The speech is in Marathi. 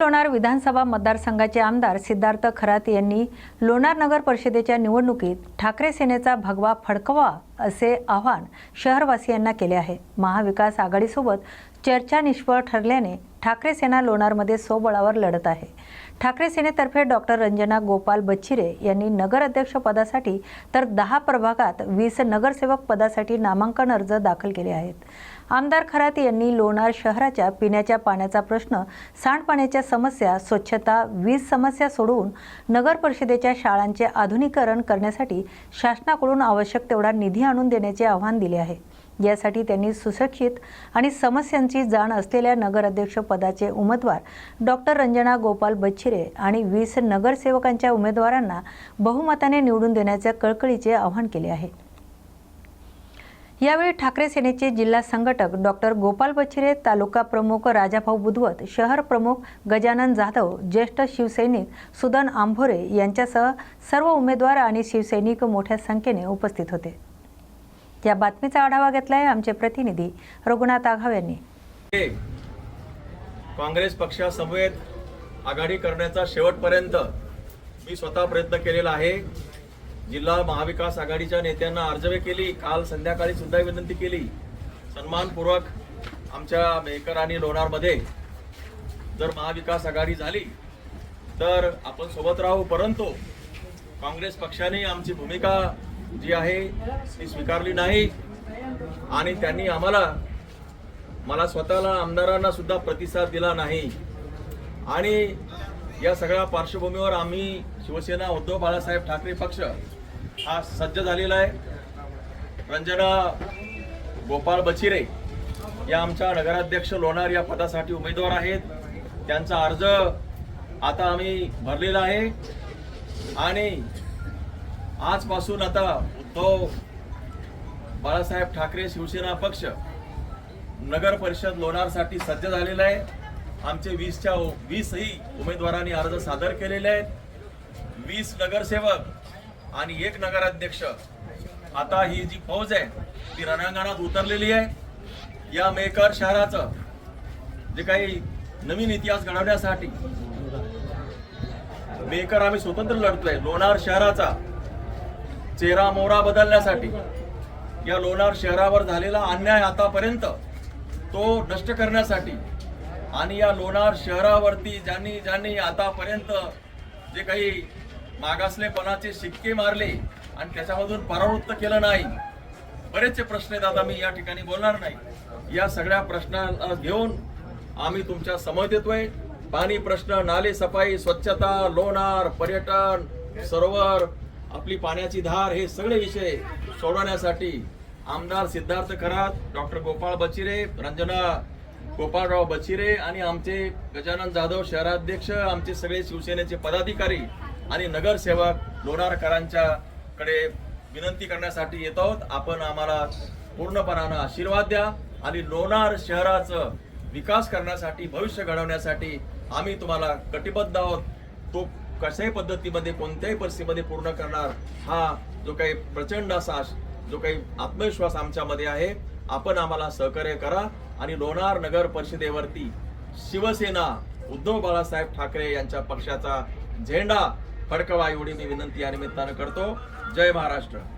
लोणार विधानसभा मतदारसंघाचे आमदार सिद्धार्थ खरात यांनी लोणार नगर परिषदेच्या निवडणुकीत ठाकरे सेनेचा भगवा फडकवा असे आवाहन शहरवासियांना केले आहे. महाविकास आघाडीसोबत चर्चा निष्फळ ठरल्याने ठाकरे सेना लोणारमध्ये स्वबळावर लढत आहे. ठाकरे सेनेतर्फे डॉक्टर रंजना गोपाल बच्चिरे यांनी नगर अध्यक्ष पदासाठी तर दहा प्रभागात वीस नगरसेवक पदासाठी नामांकन अर्ज दाखल केले आहेत. आमदार खरात यांनी लोणार शहराच्या पिण्याच्या पाण्याचा प्रश्न सांडपाण्याच्या समस्या स्वच्छता वीज समस्या सोडवून नगर परिषदेच्या शाळांचे आधुनिकीकरण करण्यासाठी शासनाकडून आवश्यक तेवढा निधी आणून देण्याचे आव्हान दिले आहे. यासाठी त्यांनी सुशिक्षित आणि समस्यांची जाण असलेल्या नगराध्यक्ष पदाचे उमेदवार डॉक्टर रंजना गोपाल बच्छिरे आणि वीस नगरसेवकांच्या उमेदवारांना बहुमताने निवडून देण्याचे कळकळीचे आवाहन केले आहे. यावेळी ठाकरे सेनेचे जिल्हा संघटक डॉक्टर गोपाल बछिरे तालुका प्रमुख राजाभाऊ बुधवत शहर प्रमुख गजानन जाधव ज्येष्ठ शिवसैनिक सुदन आंभोरे यांच्यासह सर्व उमेदवार आणि शिवसैनिक मोठ्या संख्येने उपस्थित होते. या बातमीचा आढावा घेतलाय आमचे प्रतिनिधी रघुनाथ आघाव यांनी. काँग्रेस पक्षासमवेत आघाडी करण्याचा शेवटपर्यंत मी स्वतः प्रयत्न केलेला आहे. जिल्हा महाविकास आघाडीच्या नेत्यांना अर्जवे केली. काल संध्याकाळी सुद्धा विनंती केली. सन्मानपूर्वक आमच्या मेकर आणि लोणारमध्ये जर महाविकास आघाडी झाली तर आपण सोबत राहू. परंतु काँग्रेस पक्षाने आमची भूमिका जी आहे ती स्वीकारली नाही. आणि त्यांनी आम्हाला मला स्वतःला आमदारांना सुद्धा प्रतिसाद दिला नाही. आणि या सगळ्या पार्श्वभूमीवर आम्ही शिवसेना उद्धव बाळासाहेब ठाकरे पक्ष हा सज्ज झालेला आहे. रंजना गोपाळ बचिरे या आमच्या नगराध्यक्ष लोणार या पदासाठी उमेदवार आहेत. त्यांचा अर्ज आता आम्ही भरलेला आहे. आणि आजपासून आता उद्धव बाळासाहेब ठाकरे शिवसेना पक्ष नगर परिषद लोणारसाठी सज्ज झालेला आहे. आमचे वीसच्या वीसही उमेदवारांनी अर्ज सादर केलेले आहेत. वीस नगरसेवक आणि एक नगराध्यक्ष आता ही जी फौज आहे ती रणांगणात उतरलेली आहे. या मेकर शहराचं जे काही नवीन इतिहास घडवण्यासाठी मेकर आम्ही स्वतंत्र लढतोय. लोणार शहराचा चेहरा मोहरा बदलण्यासाठी या लोणार शहरावर झालेला अन्याय आतापर्यंत तो नष्ट करण्यासाठी आणि या लोणार शहरावरती ज्यांनी ज्यांनी आतापर्यंत जे काही मागासलेपणाचे शिक्के मारले आणि त्याच्यामधून परावृत्त केलं नाही. बरेचसे प्रश्न आहेत आता मी या ठिकाणी बोलणार नाही. या सगळ्या प्रश्नाला घेऊन आम्ही तुमच्यासमोर येतोय. पाणी प्रश्न नाले सफाई स्वच्छता लोणार पर्यटन सरोवर आपली पाण्याची धार हे सगळे विषय सोडवण्यासाठी आमदार सिद्धार्थ खरात डॉक्टर गोपाळ बचिरे रंजना गोपाळराव बचिरे आणि आमचे गजानन जाधव शहराध्यक्ष आमचे सगळे शिवसेनेचे पदाधिकारी आणि नगरसेवक लोणारकरांच्या कडे विनंती करण्यासाठी येत आहोत. आपण आम्हाला पूर्णपणानं आशीर्वाद द्या आणि लोणार शहराचं विकास करण्यासाठी भविष्य घडवण्यासाठी आम्ही तुम्हाला कटिबद्ध आहोत. तो कशाही पद्धतीमध्ये कोणत्याही परिस्थितीमध्ये पूर्ण करणार हा जो काही प्रचंड असा जो काही आत्मविश्वास आमच्यामध्ये आहे आपण आम्हाला सहकार्य करा आणि लोणार नगर परिषदेवरती शिवसेना उद्धव बाळासाहेब ठाकरे यांच्या पक्षाचा झेंडा फडकवा एवढी मी विनंती या निमित्तानं करतो. जय महाराष्ट्र.